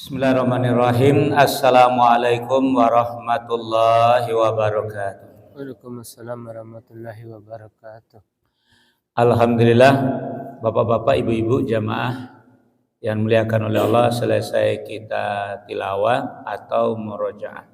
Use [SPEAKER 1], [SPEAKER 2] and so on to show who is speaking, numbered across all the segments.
[SPEAKER 1] Bismillahirrahmanirrahim. Assalamualaikum warahmatullahi wabarakatuh. Waalaikumsalam warahmatullahi wabarakatuh. Alhamdulillah, Bapak-bapak, Ibu-ibu, jamaah yang muliakan oleh Allah, selesai kita tilawah atau murojaah.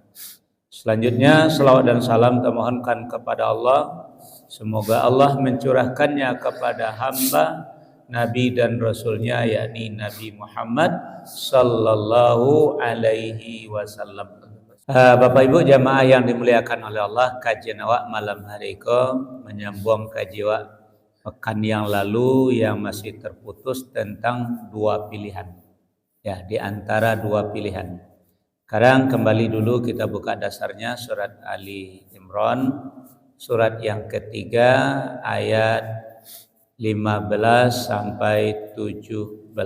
[SPEAKER 1] Selanjutnya, selawat dan salam kita kepada Allah. Semoga Allah mencurahkannya kepada hamba Nabi dan Rasulnya yakni Nabi Muhammad Sallallahu Alaihi Wasallam. Bapak Ibu jamaah yang dimuliakan oleh Allah, kajian awak malam hari ke menyambung kaji awak pekan yang lalu yang masih terputus tentang dua pilihan. Ya, di antara dua pilihan. Sekarang kembali dulu kita buka dasarnya surat Ali Imran, surat yang ketiga ayat 15 sampai 17.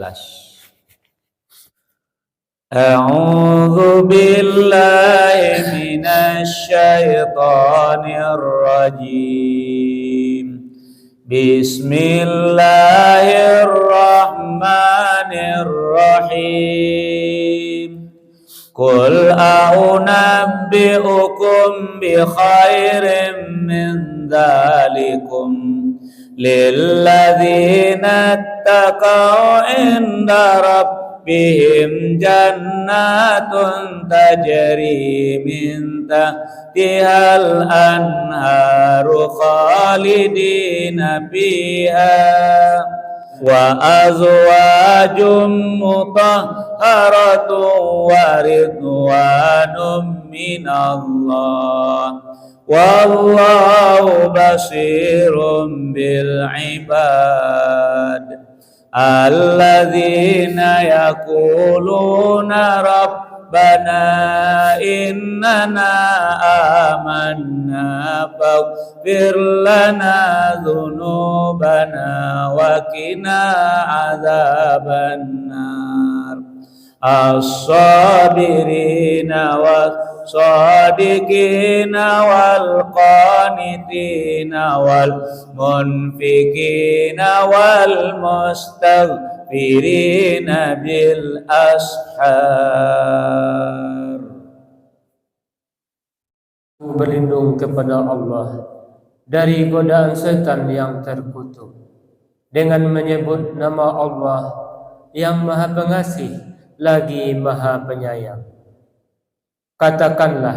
[SPEAKER 1] A'udzu billahi minasy syaithanir rajim. Bismillahirrahmanirrahim. Qul a'unabbi'ukum bi khairin min dzalikum للذين اتقوا عند ربهم جنات تجري من تحتها الأنهار خالدين فيها وأزواج مطهرة مغفرة ورضوان من الله والله بصير بالعباد الذين يقولون ربنا إننا آمنا فاغفر لنا ذنوبنا وقنا عذاب النار الصابرين والصادقين والقانتين والمنفقين والمستغفرين بالأسحار berlindung kepada Allah dari godaan setan yang terkutuk dengan menyebut nama Allah yang Maha Pengasih lagi maha penyayang. Katakanlah,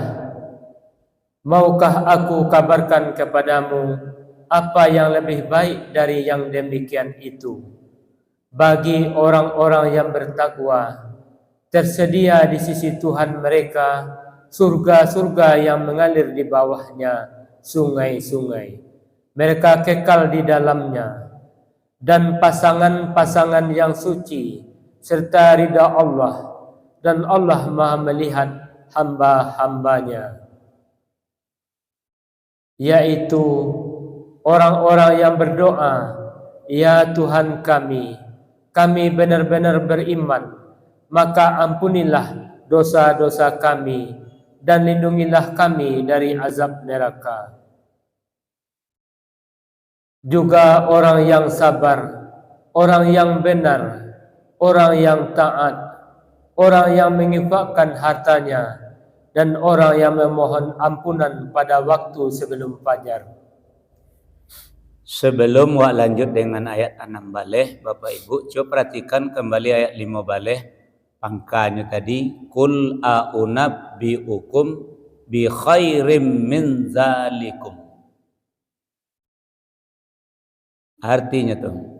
[SPEAKER 1] maukah aku kabarkan kepadamu apa yang lebih baik dari yang demikian itu? Bagi orang-orang yang bertakwa, tersedia di sisi Tuhan mereka surga-surga yang mengalir di bawahnya sungai-sungai. Mereka kekal di dalamnya dan pasangan-pasangan yang suci serta ridha Allah dan Allah maha melihat hamba-hambanya yaitu orang-orang yang berdoa Ya Tuhan kami kami benar-benar beriman maka ampunilah dosa-dosa kami dan lindungilah kami dari azab neraka juga orang yang sabar orang yang benar orang yang taat, orang yang menginfakkan hartanya, dan orang yang memohon ampunan pada waktu sebelum fajar. Sebelum Wak lanjut dengan ayat 6 balik, Bapak Ibu, coba perhatikan kembali ayat 5 balik. Pangkanya tadi, Kul a'unab bi'ukum bi khairim min zalikum. Artinya tuh,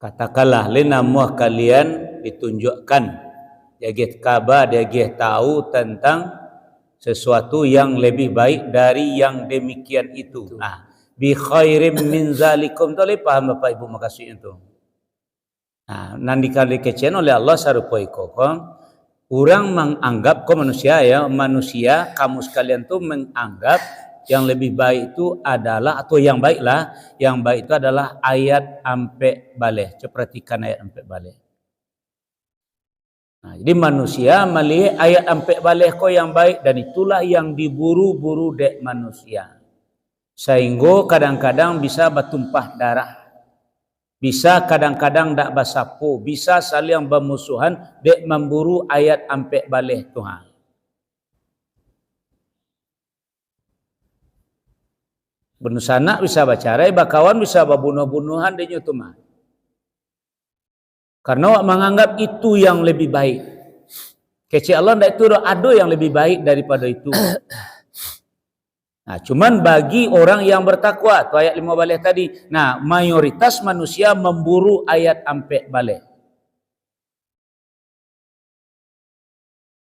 [SPEAKER 1] Katakanlah lenamuah kalian ditunjukkan jaga kaba jaga tahu tentang sesuatu yang lebih baik dari yang demikian itu. Nah, bi khairim min zalikum tu paham Bapak Ibu makasih itu. Nah, kali dikecian oleh Allah sarupai kokong orang menganggap kau manusia ya manusia kamu sekalian tuh menganggap yang lebih baik itu adalah atau yang baiklah yang baik itu adalah ayat ampe baleh. coba perhatikan ayat ampek baleh. nah, jadi manusia melihat ayat ampe baleh kok yang baik dan itulah yang diburu-buru dek manusia sehingga kadang-kadang bisa bertumpah darah bisa kadang-kadang tak basapu bisa saling bermusuhan dek memburu ayat ampe baleh Tuhan benusana bisa bacarai bakawan bisa babunuh-bunuhan di nyutuma. karena wak menganggap itu yang lebih baik Kecuali Allah tidak itu ada yang lebih baik daripada itu Nah, cuman bagi orang yang bertakwa, tu ayat lima balik tadi. Nah, mayoritas manusia memburu ayat ampe balik.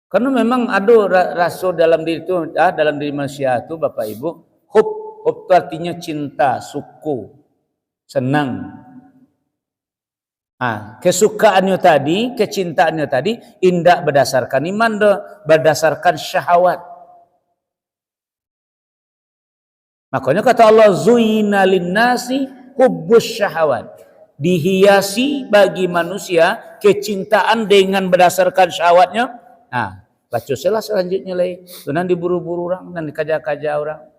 [SPEAKER 1] Karena memang ada rasa dalam diri itu, ah, dalam diri manusia itu Bapak Ibu, Ob itu artinya cinta, suku, senang. Ah, kesukaannya tadi, kecintaannya tadi, indah berdasarkan iman, do, berdasarkan syahwat. Makanya kata Allah, Zuyina linnasi hubbus syahwat. Dihiasi bagi manusia kecintaan dengan berdasarkan syahwatnya. Nah, baca selanjutnya lagi. Itu diburu-buru orang, dan dikaja-kaja orang.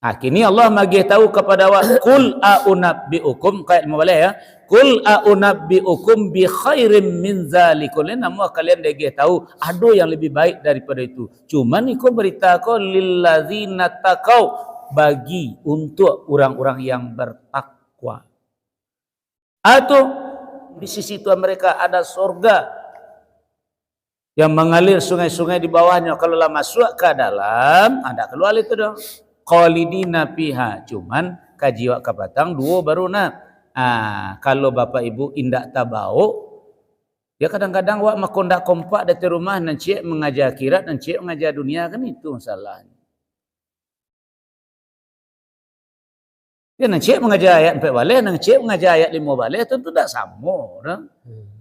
[SPEAKER 1] Nah, kini Allah magih tahu kepada wa kul aunabbiukum kait mabaleh ya. Kul aunabbiukum bi khairim min zalikum. Namun kalian dagih tahu ada yang lebih baik daripada itu. Cuman iku berita ko lillazina takau bagi untuk orang-orang yang bertakwa. Atau di sisi Tuhan mereka ada surga yang mengalir sungai-sungai di bawahnya. Kalau lama masuk ke dalam, ada keluar itu dong khalidina piha. Cuman kajiwa kapatang dua baru nak Ah, kalau bapak ibu indak tabau ya kadang-kadang wak makondak kompak dari rumah dan cik mengajar kirat dan cik mengajar dunia kan itu masalahnya. ya, nak cik mengajar ayat empat balik, nak cik mengajar ayat lima balik, tentu tak sama. Orang. Hmm.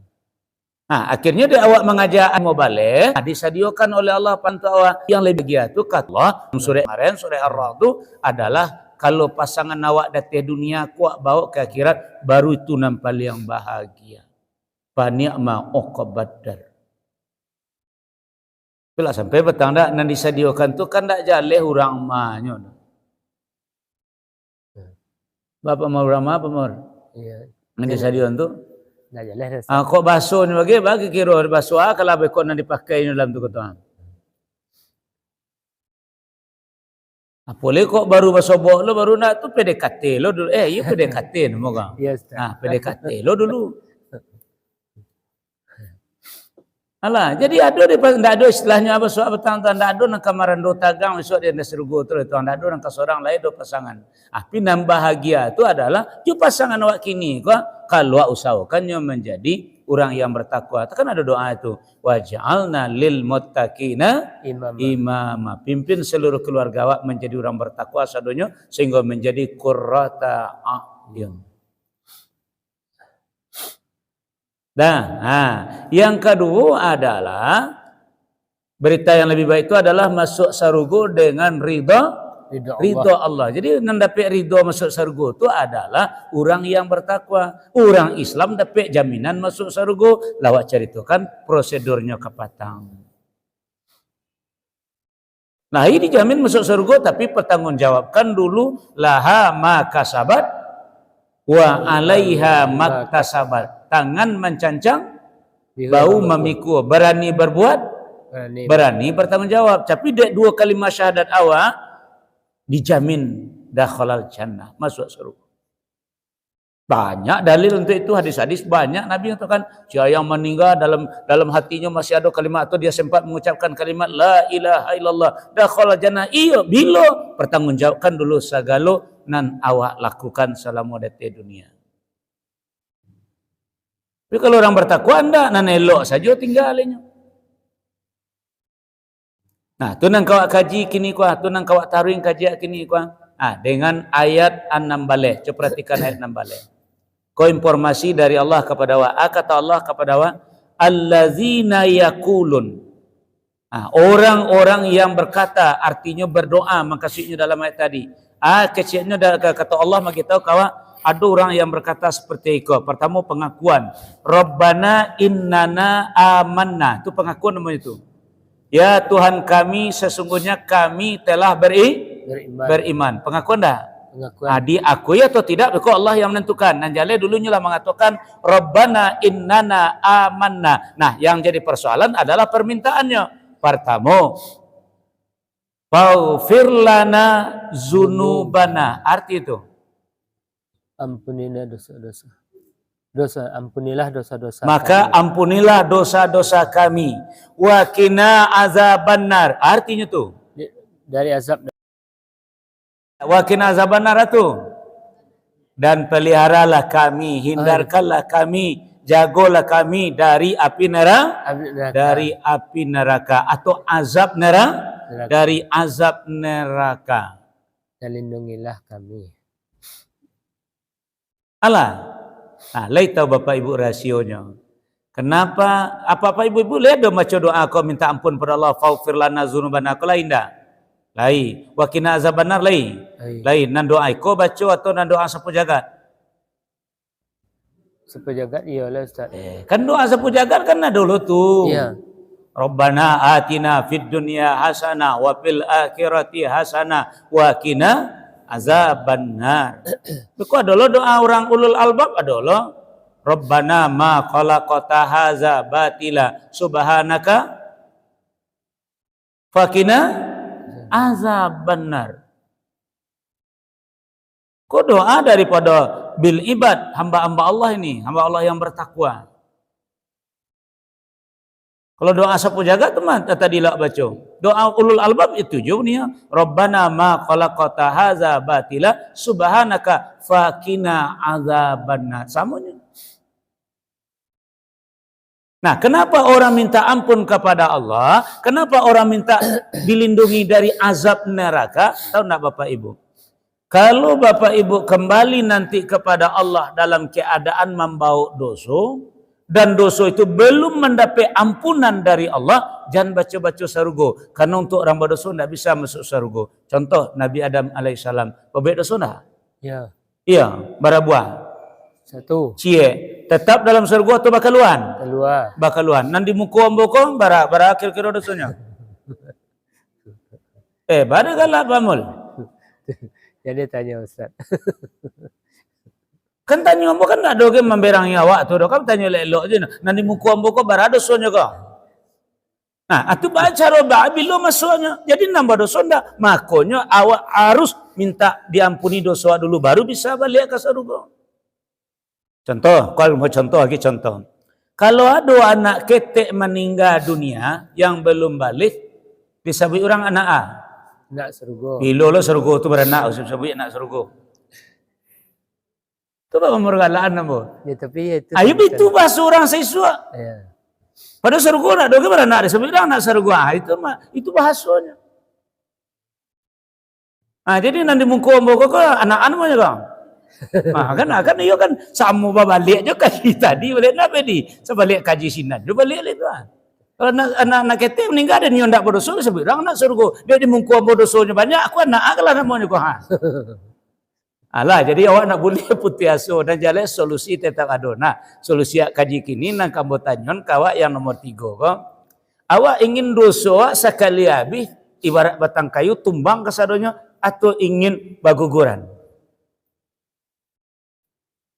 [SPEAKER 1] Nah, akhirnya dia awak mengajak mau balik, nah, disadiakan oleh Allah pantu awak yang lebih giat itu kata Allah surah kemarin surah Ar-Ra'd adalah kalau pasangan awak datang dunia kuat bawa ke akhirat baru itu nampak yang bahagia. Pani'ma uqabadar. Bila sampai petang dak nan disadiakan tu kan dak jaleh orang manyo. Hmm. Bapak mau urang apa mau? Iya. Nan disadiakan tu Ya, ah ha, kok baso ni bagi bagi kira basuh, ah kalau be kok nak dipakai ni dalam tu kata. Ha, boleh kok baru basuh bok lo baru nak tu PDKT lo dulu. Eh, iya PDKT ni moga. Yes. ha, PDKT lo dulu. Alah, jadi ada di ndak ada istilahnya apa soal betang tuan ndak ada nang kamaran dua tagang esok dia nasir go tu tuan ndak ada nang seorang lain do pasangan. Ah pinam bahagia itu adalah ju pasangan awak kini ko kalau usahakannya menjadi orang yang bertakwa. Kan ada doa itu waj'alna lil muttaqina imama. Pimpin seluruh keluarga awak menjadi orang bertakwa sadonyo sehingga menjadi qurrata a'yun. Nah, nah, yang kedua adalah berita yang lebih baik itu adalah masuk sarugo dengan ridho ridho Allah. Ridho Allah. Jadi ngendapik ridho masuk surga itu adalah orang yang bertakwa. Orang Islam dapat jaminan masuk surga. Lawak ceritakan prosedurnya kepatang. Nah ini dijamin masuk surga tapi pertanggungjawabkan dulu laha maka kasabat wa alaiha maktasabat. Tangan mencancang, bau memikul, berani berbuat, berani, berani bertanggung jawab. Tapi dua kalimat syahadat awak dijamin dakhalal jannah, masuk surga. Banyak dalil untuk itu hadis-hadis banyak Nabi mengatakan siapa yang meninggal dalam dalam hatinya masih ada kalimat atau dia sempat mengucapkan kalimat la ilaha illallah dakhala jannah iya bila pertanggungjawabkan dulu segala nan awak lakukan selama di dunia. Tapi kalau orang bertakwa anda nan elok saja tinggalannya. Nah, tu nang kawak kaji kini kuah, tu nang kawak taruhin kaji kini kuah. Ah, dengan ayat enam baleh. Coba perhatikan ayat enam baleh. Kau informasi dari Allah kepada wa. Ah, kata Allah kepada wa. Allazina yakulun. Ah, orang-orang yang berkata, artinya berdoa, makasihnya dalam ayat tadi. Ah kecilnya kata Allah bagi tahu kawa ada orang yang berkata seperti itu. Pertama pengakuan. Rabbana innana amanna. Itu pengakuan namanya itu. Ya Tuhan kami sesungguhnya kami telah beri, beriman. beriman. Pengakuan dah? Pengakuan. aku ah, diakui atau tidak itu Allah yang menentukan. Nah, jale dulunya lah mengatakan Rabbana innana amanna. Nah, yang jadi persoalan adalah permintaannya. Pertama, Faghfir lana zunubana. Arti itu. Ampunilah dosa-dosa. Dosa, ampunilah dosa-dosa. Maka kami. ampunilah dosa-dosa kami. Wakina qina azabannar. Artinya tuh dari azab Wakina qina azabannar itu. Dan peliharalah kami, ah, hindarkanlah kami jagolah kami dari api neraka, dari api neraka atau azab neraka neraka. dari azab neraka. Dan lindungilah kami. Allah. Nah, laita Bapak Ibu rasionya. Kenapa? Apa Bapak Ibu-ibu lihat dong baca doa kau minta ampun pada Allah, faghfir lana dzunubana. Kau lain dah. Lai, wa kina azabannar lai. Lai nan doa kau baca atau nan doa sapu jagat? Sapu jagat iyalah Ustaz. Eh, kan doa sapu jagat kan dulu tu. Iya. Rabbana atina fid dunya hasana wa fil akhirati hasana wa qina azabannar. Itu adalah doa orang ulul albab adalah Rabbana ma khalaqata haza batila subhanaka fakina azabannar. Kok doa daripada bil ibad hamba-hamba Allah ini, hamba Allah yang bertakwa. Kalau doa sapu jaga teman tadi lah baca. Doa ulul albab itu jumnya Rabbana ma khalaqata hadza batila subhanaka fakina azabanna. Samanya. Nah, kenapa orang minta ampun kepada Allah? Kenapa orang minta dilindungi dari azab neraka? Tahu enggak Bapak Ibu? Kalau Bapak Ibu kembali nanti kepada Allah dalam keadaan membawa dosa, dan dosa itu belum mendapat ampunan dari Allah jangan baca-baca sarugo karena untuk orang berdosa tidak bisa masuk sarugo contoh Nabi Adam alaihissalam pembeda dosa dah? ya iya barabuah satu cie tetap dalam sarugo atau bakaluan? Bakaluan. Bakaluan. Nanti luan nan barak-barak ambokong akhir kira dosanya eh bada galak bamul jadi tanya ustaz kan tanya ambo kan ada ke memberangi awak tu dokam tanya lelo je nanti muku ambo ko barado sonya ko nah atu baca roba abilo masuanya jadi nambah dosa ndak makonyo awak harus minta diampuni dosa dulu baru bisa balik ke sarugo contoh kalau mau contoh lagi contoh kalau ada anak ketek meninggal dunia yang belum balik bisa bui orang anak A enggak serugo bilo lo serugo itu beranak sebab anak serugo itu ba murgalaan na Ya, tapi ya itu ba surang sa iswa? Ya. Pada surga nak doon ka ba na nari? Sabi surga, itu mah itu bahasanya. Ah, jadi nanti mungko mo ko anak-anak mo juga. Nah, kan, ah, kan, iyo kan sama babalik je kaji tadi balik nak di sebalik kaji sinan. Dia balik lagi tuan. Kalau anak anak, anak kete meninggal dan nyo ndak bodoh sebenarnya orang nak surga. Dia di mungko bodoh banyak. Aku anak agak lah namanya kau ha. Alah, jadi awak nak boleh putih aso dan jalan solusi tetap ada. Nah, solusi kaji kini nang kamu tanyon kawak yang nomor tiga kok Awak ingin dosa awak sekali habis ibarat batang kayu tumbang sadonya atau ingin baguguran.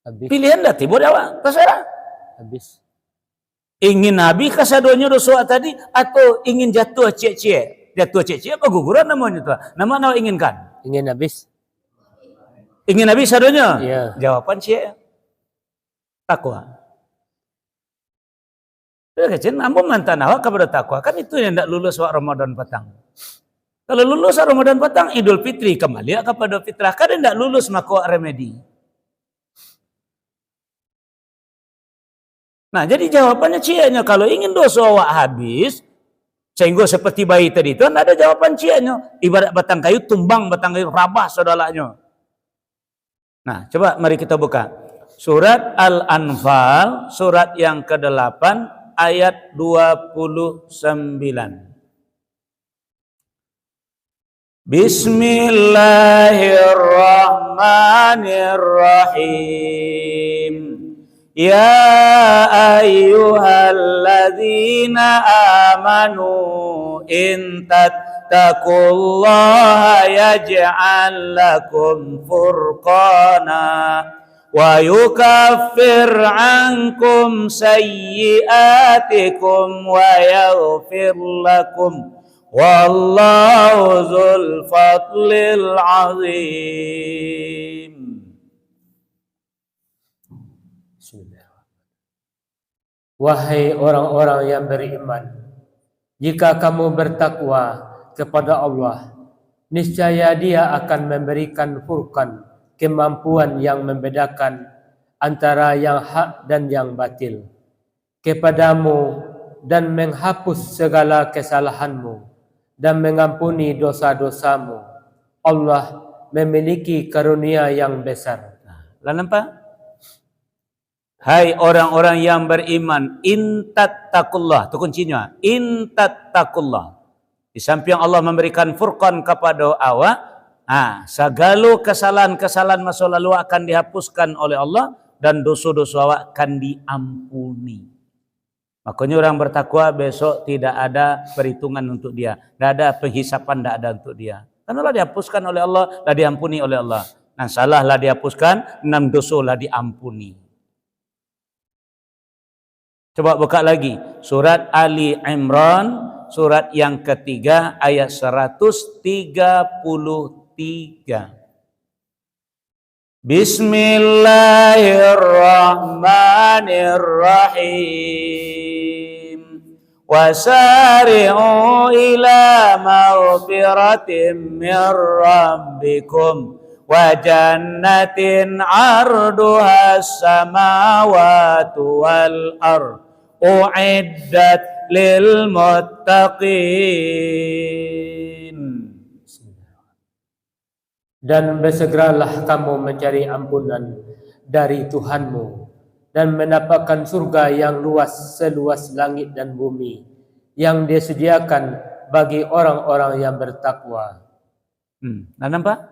[SPEAKER 1] Habis. Pilihan dah tibur awak terserah Habis. Ingin habis kesadonya dosa tadi atau ingin jatuh cek-cek? Jatuh cek-cek, baguguran namanya tu. Nama awak inginkan? Ingin habis. Ingin Nabi sadonya? Ya. Jawaban sih ya. takwa. Ya, Kecil, ambo mantan awak kepada takwa. Kan itu yang tidak lulus wa Ramadan petang. Kalau lulus Ramadan petang, Idul Fitri kembali kepada fitrah. kan tidak lulus maka remedi. Nah, jadi jawabannya cianya kalau ingin dosa awak habis, sehingga seperti bayi tadi itu, ada jawaban cianya. Ibarat batang kayu tumbang batang kayu rabah saudaranya. Nah, coba mari kita buka. Surat Al-Anfal, surat yang ke-8 ayat 29. Bismillahirrahmanirrahim. Ya ayyuhalladzina amanu إن تتقوا الله يجعل لكم فرقانا ويكفر عنكم سيئاتكم ويغفر لكم والله ذو الفضل العظيم Wahai orang-orang yang beriman Jika kamu bertakwa kepada Allah, niscaya Dia akan memberikan furqan, kemampuan yang membedakan antara yang hak dan yang batil kepadamu dan menghapus segala kesalahanmu dan mengampuni dosa-dosamu. Allah memiliki karunia yang besar. Lah nampak? Hai orang-orang yang beriman, intattakullah. Itu kuncinya, intattakullah. Di samping Allah memberikan furqan kepada awak, ah, segala kesalahan-kesalahan masa lalu akan dihapuskan oleh Allah dan dosa-dosa awak akan diampuni. Makanya orang bertakwa besok tidak ada perhitungan untuk dia. Tidak ada penghisapan, tidak ada untuk dia. Karena lah dihapuskan oleh Allah, lah diampuni oleh Allah. Nah salahlah dihapuskan, enam dosa lah diampuni. Coba buka lagi surat Ali Imran surat yang ketiga ayat 133. Bismillahirrahmanirrahim. Wasari'u ila maghfiratin min rabbikum وجنة عرضها السماوات والأرض أعدت للمتقين Dan bersegeralah kamu mencari ampunan dari Tuhanmu dan mendapatkan surga yang luas seluas langit dan bumi yang disediakan bagi orang-orang yang bertakwa. Hmm, nah, nampak?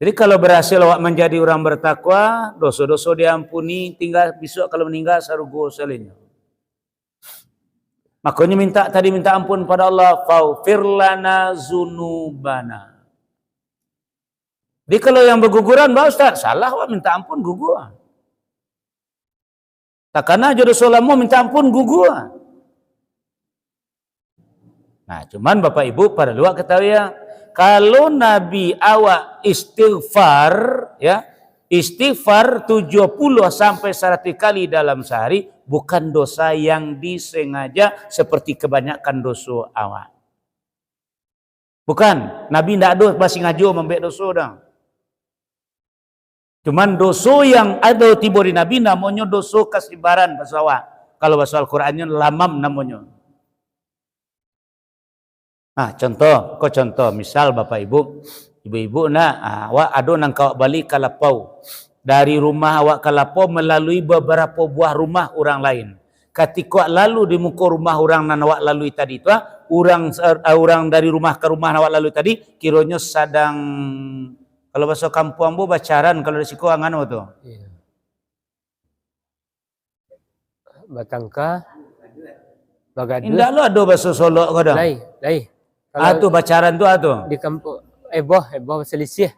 [SPEAKER 1] Jadi kalau berhasil awak menjadi orang bertakwa, dosa-dosa diampuni, tinggal besok kalau meninggal sarugo salinya. Makanya minta tadi minta ampun pada Allah, faghfir lana zunubana. Jadi kalau yang berguguran, Pak Ustaz, salah awak minta ampun gugur. Takkan jodoh solamu minta ampun gugur. Nah, cuman Bapak Ibu pada luak ketahui ya, kalau Nabi awak istighfar ya istighfar 70 sampai 100 kali dalam sehari bukan dosa yang disengaja seperti kebanyakan dosa awak. Bukan, Nabi tidak dosa masih ngajo membek dosa dah. Cuman dosa yang ada tiba di Nabi namanya dosa kasibaran bahasa awak. Kalau bahasa Al-Qur'annya lamam namanya. Ah, contoh, kok contoh, misal Bapak Ibu, ibu-ibu nak ah, awak ado nang kawak balik kalapau. Dari rumah awak kalapau melalui beberapa buah rumah orang lain. Ketika lalu di muka rumah orang nan awak lalui tadi tu, ah, orang uh, orang dari rumah ke rumah awak lalui tadi, kironyo sedang kalau bahasa kampung bu bacaran kalau di siku angan tu. Iya. Batangka Bagadul. Indah lo ada bahasa Solo kadang. Lai, lai. Atuh pacaran tuh atuh. Di kampung eboh eh, eboh eh, selisih.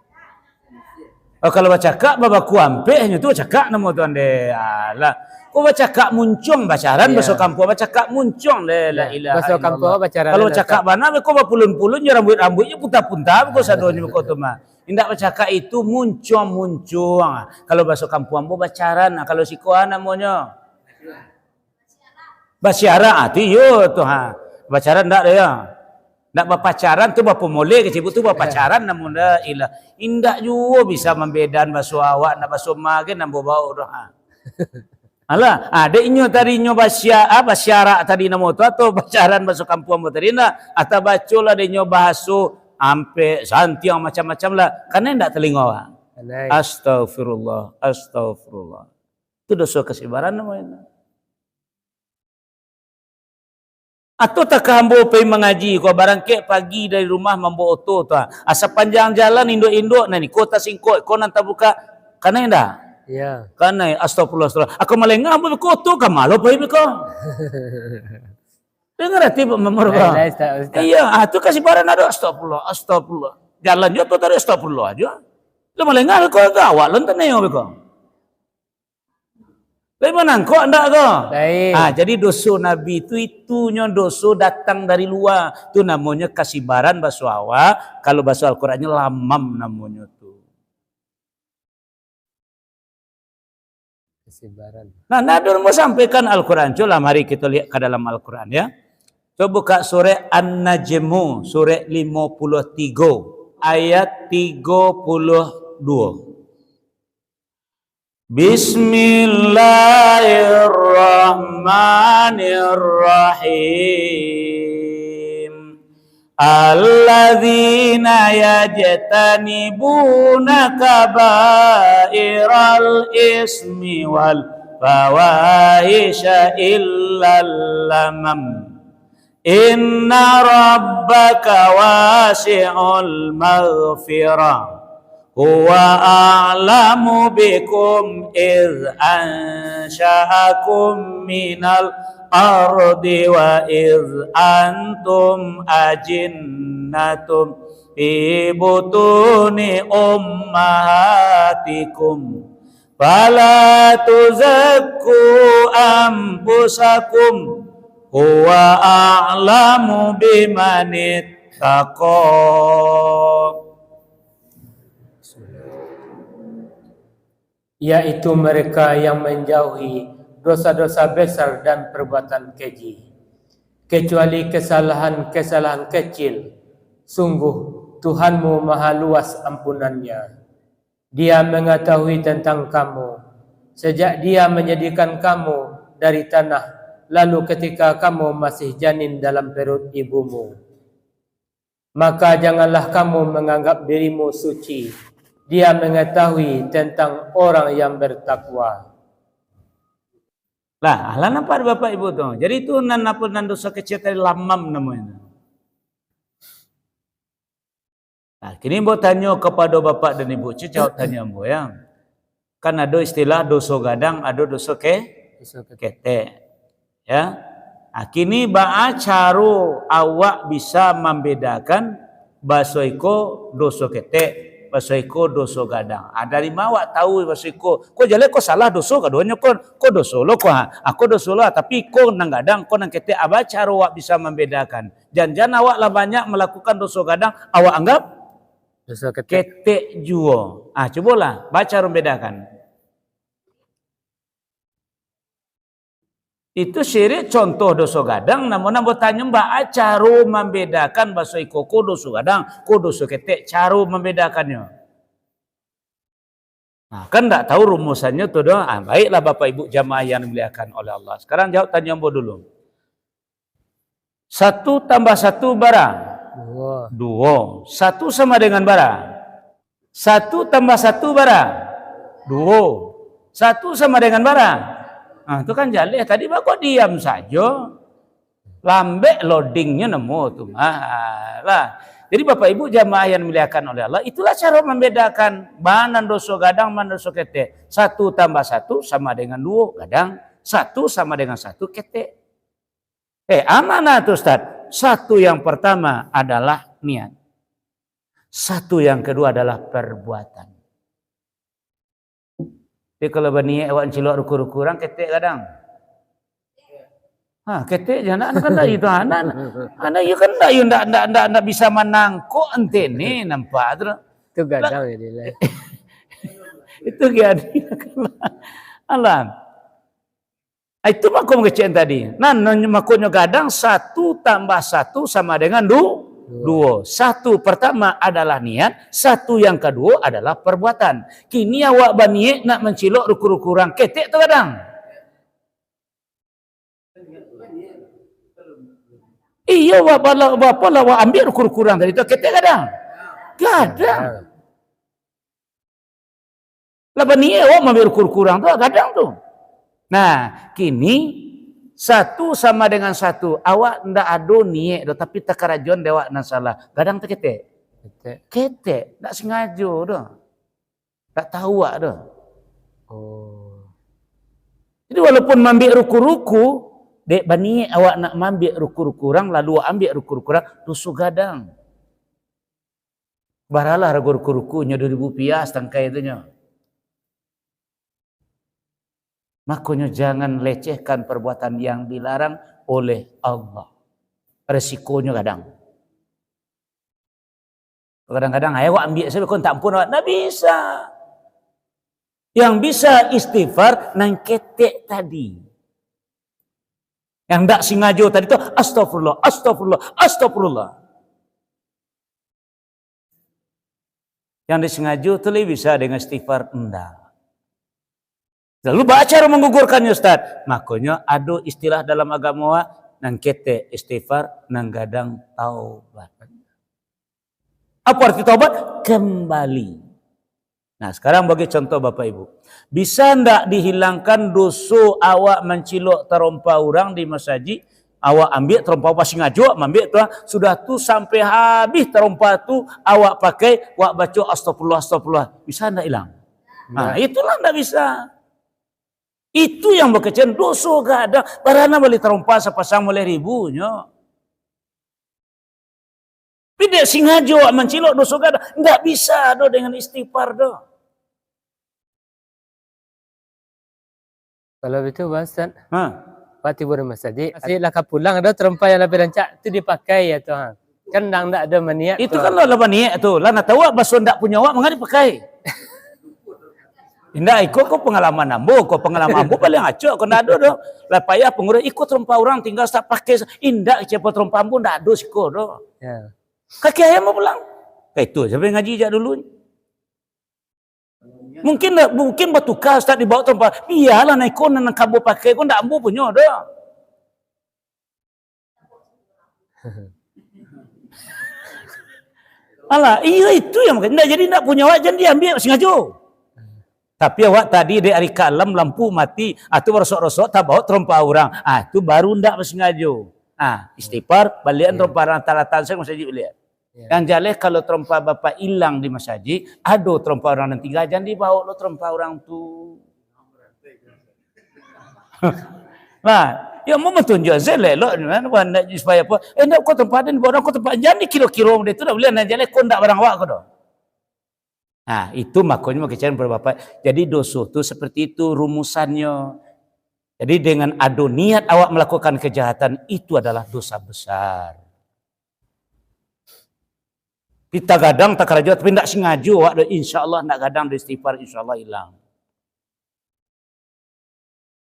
[SPEAKER 1] Oh, kalau baca kak baba kuampehnya tuh baca kak tuan deh. Alah. Kau baca kak muncung pacaran yeah. besok kampung baca kak muncung deh iya, la ilah. Besok kampung bacaran. Kalau baca kak mana kau bapulun-pulun ya rambut-rambutnya punta-punta kau sadonya kau tuh mah. Indak bercakap itu muncung-muncung. Kalau besok kampung bu bacaran. Nah, kalau si kuah namanya. Basyara. Itu ah, iya tu ha. Bacaran tak dia. Nak berpacaran tu berpemula ke cipu tu berpacaran namun la ilah. Indak juga bisa membedakan basu awak nak basu ma ke nak berbau doa. Alah, ada inyo tadi inyo basya apa syarak tadi namo tu atau pacaran basu kampung tadi nak atau baculah dia inyo bahasu ampe santiang macam-macam lah. Karena indak telinga awak. Astagfirullah, astagfirullah. Itu dosa kesibaran namanya. Atau tak hambo pergi mengaji barang barangke pagi dari rumah membawa oto tu. Ah. Asa panjang jalan induk-induk nani kota singkot kau nanti buka kana dah. Ya. Kana astagfirullah astagfirullah. Aku malenga ambo kau oto ka malo pergi ko. Dengar hati Pak Iya, ah tu kasih barang ada astagfirullah astagfirullah. Jalan juga tu dari astagfirullah aja. Lo kau ko awak lontan neo ko. Tapi menangkok enggak ke? Ah, jadi dosa Nabi itu itunya dosa datang dari luar. Itu namanya kasibaran bahasa awak. Kalau bahasa Al-Qur'annya lamam namanya itu. Kasibaran. Nah, Nadur mau sampaikan Al-Qur'an. Coba mari kita lihat ke dalam Al-Qur'an ya. Coba buka surah An-Najmu, surah 53 ayat 32. بسم الله الرحمن الرحيم الذين يجتنبون كبائر الإثم والفواحش إلا اللمم إن ربك واسع المغفره هو أعلم بكم إذ أنشأكم من الأرض وإذ أنتم أجنة في بطون أمهاتكم فلا تزكوا أنفسكم هو أعلم بمن اتقى Yaitu mereka yang menjauhi dosa-dosa besar dan perbuatan keji kecuali kesalahan-kesalahan kecil sungguh Tuhanmu maha luas ampunannya dia mengetahui tentang kamu sejak dia menjadikan kamu dari tanah lalu ketika kamu masih janin dalam perut ibumu maka janganlah kamu menganggap dirimu suci Dia mengetahui tentang orang yang bertakwa. Lah, ahlan apa Bapak Ibu tuh? Jadi itu nan apa nan dosa kecil tadi lamam namanya. Nah, kini mau tanya kepada bapak dan ibu, cecau tanya ambo ya. Kan ada istilah dosa gadang, ada dosa ke? Dosa kete. Ya. Nah, kini ba'a caro awak bisa membedakan basoiko dosa kete pasal ko doso gadang. Ah dari mawa tahu pasal ko Ko jale ko salah doso dosa kaduanya ko ko doso, lo ko. Aku dosa lo lah ah. ah, lah, tapi ko nang gadang ko nang kete aba ah, caro wak bisa membedakan. Janjan awak lah banyak melakukan doso gadang, awak anggap dosa kete, juo. Ah cubalah baca membedakan. itu syirik contoh dosa gadang namun tanya mbak ah, caro membedakan bahasa ikoko dosa gadang ko dosa ketek caro membedakannya nah kan tidak tahu rumusannya tuh dong ah, baiklah bapak ibu jamaah yang dimuliakan oleh Allah sekarang jawab tanya mbak dulu satu tambah satu barang dua. dua satu sama dengan barang satu tambah satu barang dua satu sama dengan barang Ah, itu kan jali. tadi mah kok diam saja. Lambek loadingnya nemu tuh mah. Lah. Jadi Bapak Ibu jamaah yang dimuliakan oleh Allah, itulah cara membedakan mana dosa gadang, mana dosa kete. Satu tambah satu sama dengan dua gadang, satu sama dengan satu kete. Eh amanah tuh Ustaz. Satu yang pertama adalah niat. Satu yang kedua adalah perbuatan. Tapi kalau berniat, awak cilok ruku-ruku orang ketek kadang. Ha, ketek je anak kan dah itu anak. Anak you kan dah you ndak ndak ndak ndak bisa menangkuk ente ni nampak tu. Itu gadang jadi lah. itu gadang. Alam. Ah, itu makum kecil tadi. Nah, makumnya gadang satu tambah satu sama dengan dua. dua. Satu pertama adalah niat, satu yang kedua adalah perbuatan. Kini awak bani nak mencilok rukur-rukurang ketik tu kadang. Iya, bapa lah, bapa lah, bapa ambil kurang-kurang dari itu. Kita kadang, kadang. Lebih ni, awak ambil kurang-kurang tu, kadang tu. Nah, kini satu sama dengan satu. Awak tidak ado niat tapi tak kerajaan dewa nak salah. Kadang tak ketek. Ketek. Ketek. Tak sengaja do. Tak tahu awak do. Oh. Jadi walaupun mambik ruku-ruku, dek bani awak nak mambik ruku-ruku orang lalu ambik ruku-ruku orang tusu gadang. Baralah ruku-ruku nya ribu piastang kaya itu nya. Makanya jangan lecehkan perbuatan yang dilarang oleh Allah. Resikonya kadang. Kadang-kadang ayo ambil sebab kau tak ampun awak. bisa. Yang bisa istighfar nang ketek tadi. Yang tak sengaja tadi tu astagfirullah, astagfirullah, astagfirullah. Yang disengaja tu bisa dengan istighfar endah. Lalu cara menggugurkan Ustaz. Makanya ada istilah dalam agama nang kete istighfar nang gadang taubat. Apa arti taubat? Kembali. Nah sekarang bagi contoh Bapak Ibu. Bisa ndak dihilangkan dosa awak mencilok terompa orang di masjid? Awak ambil terompa pasti ngajuk, ambil tuh ah. Sudah tuh sampai habis terompa tu awak pakai, awak baca astagfirullah, astagfirullah. Bisa ndak hilang? Nah itulah ndak bisa. Itu yang bekerjaan dosa gak ada. Barana beli terompas sepasang oleh ribunya. Tidak sengaja mencilok dosa gak ada. Nggak bisa do dengan istighfar do. Kalau begitu Mas Ustaz. Ha? Pati baru masjid. Asyik lah pulang ada terempa yang lebih rancak itu dipakai ya Tuhan. Kan ndak ada maniak. Itu kan lah niat tu. Lah nak tahu basuh ndak punya awak mengari pakai. Indah ikut kok pengalaman ambo, kok pengalaman ambo paling acu, kok nado do. Lah payah pengurus ikut rompa orang tinggal tak pakai indah cepat rompa ambo nado siko kau Ya. Kaki ayam mau pulang. Kayak itu sampai ngaji aja dulu. Mungkin mungkin bertukar Ustaz dibawa tempat. Biarlah naik kau nang kamu pakai kau ndak ambo punya do. Alah, iya itu yang makanya. jadi tidak punya wajan ambil sengaja. Tapi awak tadi di hari kalem lampu mati, atau ah, rosok-rosok tak bawa terompak orang. Ah, tu baru tidak bersengaja. Ah, istighfar balian yeah. terompak orang tak datang saya masjid boleh. Yeah. Yang jaleh kalau terompak bapa hilang di masjid, ada terompak orang yang tinggal jangan dibawa lo terompak orang tu. nah, ya mau menunjuk zele lah lo, mana supaya apa? Eh, nak kau tempatin bawa barang kau tempat jadi kilo-kilo dia tu dah boleh. Nah, jaleh kau ndak barang awak kau dah. Nah, itu makanya makanya berapa Jadi dosa itu seperti itu rumusannya. Jadi dengan adu niat awak melakukan kejahatan itu adalah dosa besar. Kita kadang tak kerja tapi tidak sengaja awak insya Allah tidak kadang istighfar insya Allah hilang.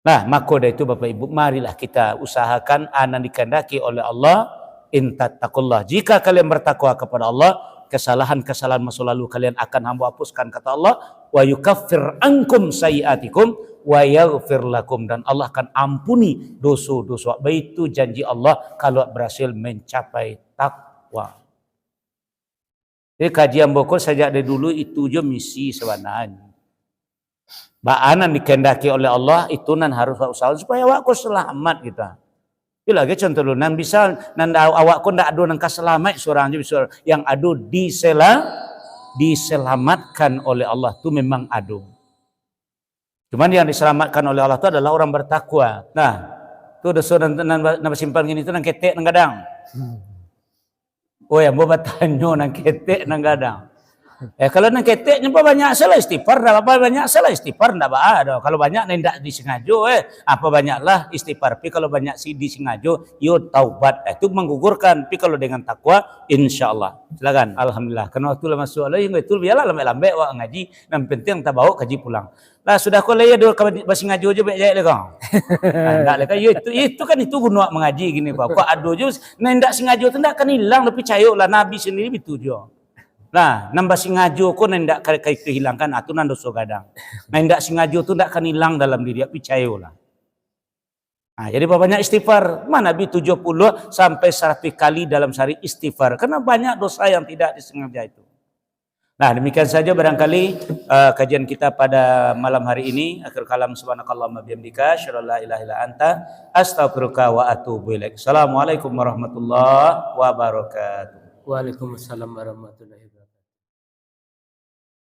[SPEAKER 1] Nah, maka itu Bapak Ibu, marilah kita usahakan anak dikandaki oleh Allah. Intattakullah. Jika kalian bertakwa kepada Allah, kesalahan-kesalahan masa lalu kalian akan hamba hapuskan kata Allah wa yukaffir ankum sayiatikum wa yaghfir lakum dan Allah akan ampuni dosa-dosa. Itu janji Allah kalau berhasil mencapai takwa. Jadi kajian bokor sejak dari dulu itu je misi sebenarnya. Baanan dikendaki oleh Allah itu nan harus usaha supaya waktu selamat kita. Gitu lagi contoh nang bisa nanda awak ko ndak adu nang kaselamat seorang yang adu disela diselamatkan oleh Allah itu memang adu. Cuman yang diselamatkan oleh Allah itu adalah orang bertakwa. Nah, itu ada surat nang simpan gini itu nang ketek nang gadang. Hmm. Oh ya, mau bertanya nang ketek nang gadang. Eh kalau nak ketek nyapa banyak salah istighfar dah apa banyak salah istighfar ndak ada. Kalau banyak nak ndak disengaja eh apa banyaklah istighfar. Tapi kalau banyak sih disengaja yo taubat eh, itu menggugurkan. Tapi kalau dengan takwa insyaallah. Silakan. Alhamdulillah. Karena waktu lama masuk Allah yang itu biarlah lambe-lambe wa ngaji nang penting tak bawa kaji pulang. Lah sudah ko leya dua kabar basi ngaji aja baik jaik lekang. Lah ndak ah, lekang lah yo itu itu kan itu guna mengaji gini ko. Ko ado jo nang ndak sengaja tu ndak akan hilang tapi cayok lah nabi sendiri itu jo. Nah, nambah singaju ku ndak kehilangan atunan dosa gadang. Nah, ndak singaju tu ndak akan hilang dalam diri aku percaya lah. Nah, jadi banyak istighfar. Mana Nabi 70 sampai 100 kali dalam sehari istighfar. Karena banyak dosa yang tidak disengaja itu. Nah, demikian saja barangkali uh, kajian kita pada malam hari ini. Akhir kalam subhanakallahumma bihamdika, syarallah la ilaha illa anta, astaghfiruka wa atubu ilaik. Assalamualaikum warahmatullahi wabarakatuh. Waalaikumsalam warahmatullahi